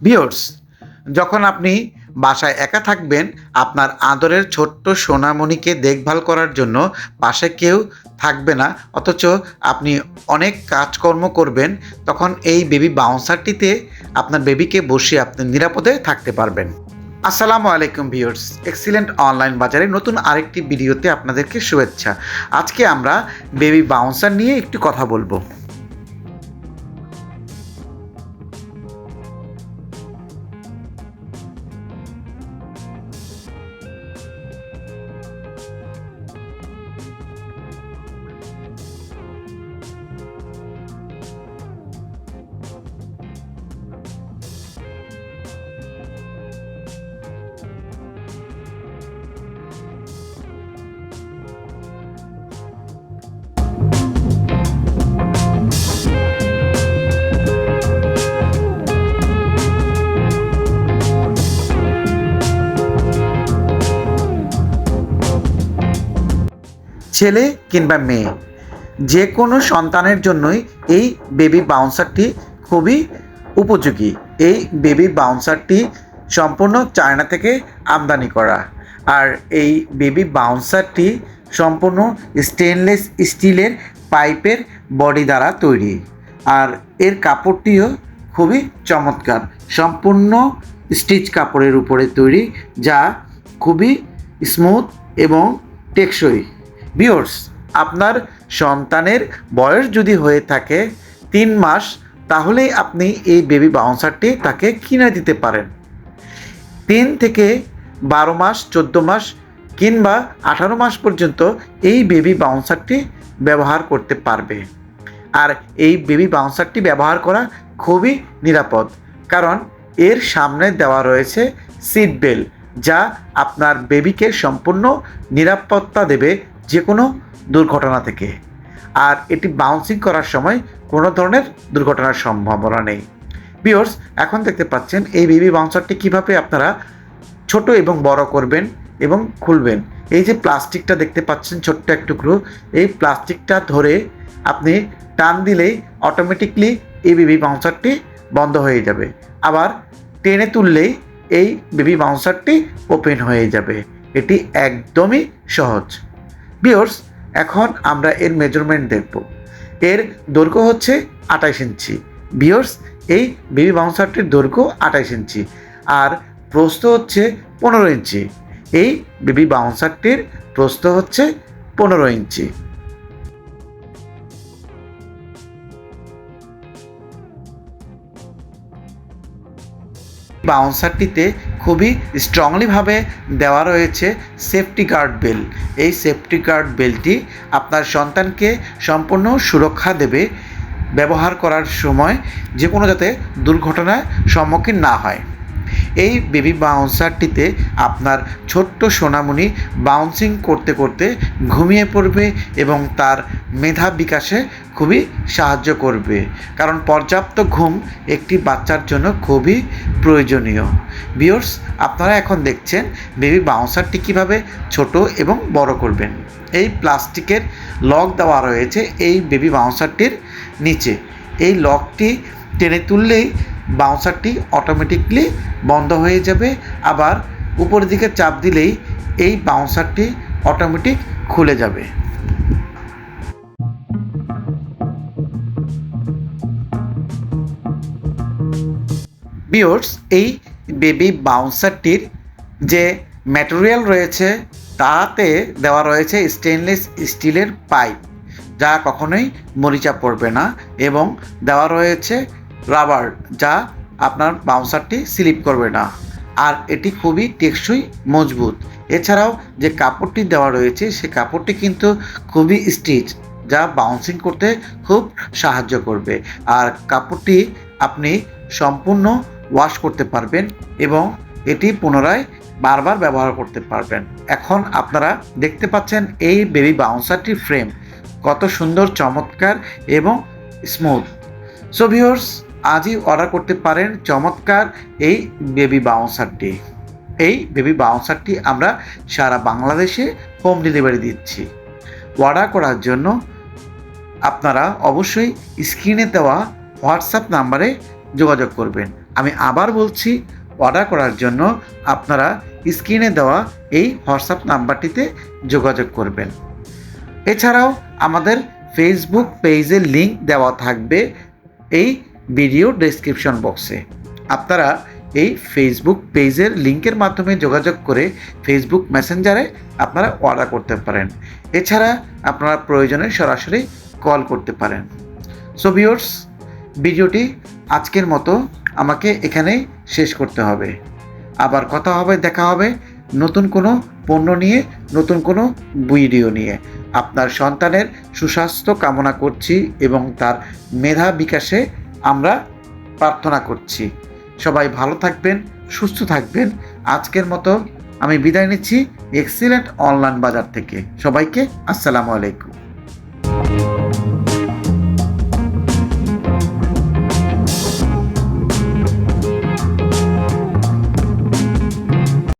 বিয়র্স যখন আপনি বাসায় একা থাকবেন, আপনার আদরের ছোট্ট সোনামণিকে দেখভাল করার জন্য পাশে কেউ থাকবে না, অথচ আপনি অনেক কাজকর্ম করবেন, তখন এই বেবি বাউন্সারটিতে আপনার বেবিকে বসিয়ে আপনি নিরাপদে থাকতে পারবেন। আসসালামু আলাইকুম ভিউয়ার্স, এক্সিলেন্ট অনলাইন বাজারে নতুন আরেকটি ভিডিওতে আপনাদেরকে শুভেচ্ছা। আজকে আমরা বেবি বাউন্সার নিয়ে একটু কথা বলব। ছেলে কিংবা মেয়ে যে কোনো সন্তানের জন্যই এই বেবি বাউন্সারটি খুবই উপযোগী। এই বেবি বাউন্সারটি সম্পূর্ণ চায়না থেকে আমদানি করা। আর এই বেবি বাউন্সারটি সম্পূর্ণ স্টেনলেস স্টিলের পাইপের বডি দ্বারা তৈরি। আর এর কাপড়টিও খুবই চমৎকার। সম্পূর্ণ স্টিচ কাপড়ের উপরে তৈরি, যা খুবই স্মুথ এবং টেকসই। বিয়র্স আপনার সন্তানের বয়স যদি হয়ে থাকে তিন মাস, তাহলেই আপনি এই বেবি বাউন্সারটি তাকে কিনে দিতে পারেন। তিন থেকে বারো মাস, চোদ্দ মাস কিংবা আঠারো মাস পর্যন্ত এই বেবি বাউন্সারটি ব্যবহার করতে পারবে। আর এই বেবি বাউন্সারটি ব্যবহার করা খুবই নিরাপদ, কারণ এর সামনে দেওয়া রয়েছে সিট বেল্ট যা আপনার বেবিকে সম্পূর্ণ নিরাপত্তা দেবে যে কোনো দুর্ঘটনা থেকে। আর এটি বাউন্সিং করার সময় কোনো ধরনের দুর্ঘটনার সম্ভাবনা নেই। বিয়র্স এখন দেখতে পাচ্ছেন এই বেবি বাউন্সারটি কীভাবে আপনারা ছোট এবং বড় করবেন এবং খুলবেন। এই যে প্লাস্টিকটা দেখতে পাচ্ছেন, ছোট্ট এক টুকরো, এই প্লাস্টিকটা ধরে আপনি টান দিলেই অটোমেটিকলি এই বেবি বাউন্সারটি বন্ধ হয়ে যাবে। আবার টেনে তুললেই এই বেবি বাউন্সারটি ওপেন হয়ে যাবে। এটি একদমই সহজ। বিয়র্স এখন আমরা এর মেজারমেন্ট দেখব। এর দৈর্ঘ্য হচ্ছে আঠাইশ ইঞ্চি। বিয়র্স এই বেবি বাউন্সারটির দৈর্ঘ্য আঠাইশ ইঞ্চি। আর প্রস্থ হচ্ছে পনেরো ইঞ্চি। এই বেবি বাউন্সারটির প্রস্থ হচ্ছে পনেরো ইঞ্চি। বাউন্সারটিতে খুবই স্ট্রংলিভাবে দেওয়া রয়েছে সেফটি গার্ড বেল এই সেফটি গার্ড বেলটি আপনার সন্তানকে সম্পূর্ণ সুরক্ষা দেবে। ব্যবহার করার সময় যে কোনো যাতে দুর্ঘটনার সম্মুখীন না হয়। এই বেবি বাউন্সারটিতে আপনার ছোট্ট সোনামণি বাউন্সিং করতে করতে ঘুমিয়ে পড়বে এবং তার মেধা বিকাশে খুবই সাহায্য করবে। কারণ পর্যাপ্ত ঘুম একটি বাচ্চার জন্য খুবই প্রয়োজনীয়। বিয়র্স আপনারা এখন দেখছেন বেবি বাউন্সারটি কীভাবে ছোট এবং বড় করবেন। এই প্লাস্টিকের লক দেওয়া রয়েছে এই বেবি বাউন্সারটির নিচে। এই লকটি টেনে তুললেই বাউন্সারটি অটোমেটিকলি বন্ধ হয়ে যাবে। আবার উপরের দিকে চাপ দিলেই এই বাউন্সারটি অটোমেটিক খুলে যাবে। বিয়র্স এই বেবি বাউন্সারটির যে ম্যাটেরিয়াল রয়েছে, তাতে দেওয়া রয়েছে স্টেনলেস স্টিলের পাইপ যা কখনোই মরিচা পড়বে না এবং দেওয়া রয়েছে রাবার, যা আপনার বাউন্সারটি স্লিপ করবে না। আর এটি খুবই টেকসই মজবুত। এছাড়াও যে কাপড়টি দেওয়া রয়েছে, সে কাপড়টি কিন্তু খুবই স্টিচ, যা বাউন্সিং করতে খুব সাহায্য করবে। আর কাপড়টি আপনি সম্পূর্ণ ওয়াশ করতে পারবেন এবং এটি পুনরায় বারবার ব্যবহার করতে পারবেন। এখন আপনারা দেখতে পাচ্ছেন এই বেবি বাউন্সারটির ফ্রেম কত সুন্দর, চমৎকার এবং স্মুথ সো ভিউয়ার্স আজই অর্ডার করতে পারেন চমৎকার এই বেবি বাউন্সারটি এই বেবি বাউন্সারটি আমরা সারা বাংলাদেশে হোম ডেলিভারি দিচ্ছি। অর্ডার করার জন্য আপনারা অবশ্যই স্ক্রিনে দেওয়া হোয়াটসঅ্যাপ নাম্বারে যোগাযোগ করবেন। আমি আবার বলছি অর্ডার করার জন্য আপনারা স্ক্রিনে দেওয়া এই হোয়াটসঅ্যাপ নাম্বারটিতে যোগাযোগ করবেন। এছাড়াও আমাদের ফেসবুক পেজের লিংক দেওয়া থাকবে এই ভিডিও ডেসক্রিপশন বক্সে আপনারা এই ফেসবুক পেজের লিঙ্কের মাধ্যমে যোগাযোগ করে ফেসবুক মেসেঞ্জারে আপনারা অর্ডার করতে পারেন। এছাড়া আপনারা প্রয়োজনে সরাসরি কল করতে পারেন। সো ভিউয়ার্স ভিডিওটি আজকের মতো আমাকে এখানেই শেষ করতে হবে। আবার কথা হবে, দেখা হবে নতুন কোনো পণ্য নিয়ে, নতুন কোনো ভিডিও নিয়ে। আপনার সন্তানের সুস্বাস্থ্য কামনা করছি এবং তার মেধা বিকাশে আমরা প্রার্থনা করছি। সবাই ভালো থাকবেন, সুস্থ থাকবেন। আজকের মতো আমি বিদায় নিচ্ছি এক্সিলেন্ট অনলাইন বাজার থেকে। সবাইকে আসসালামু আলাইকুম।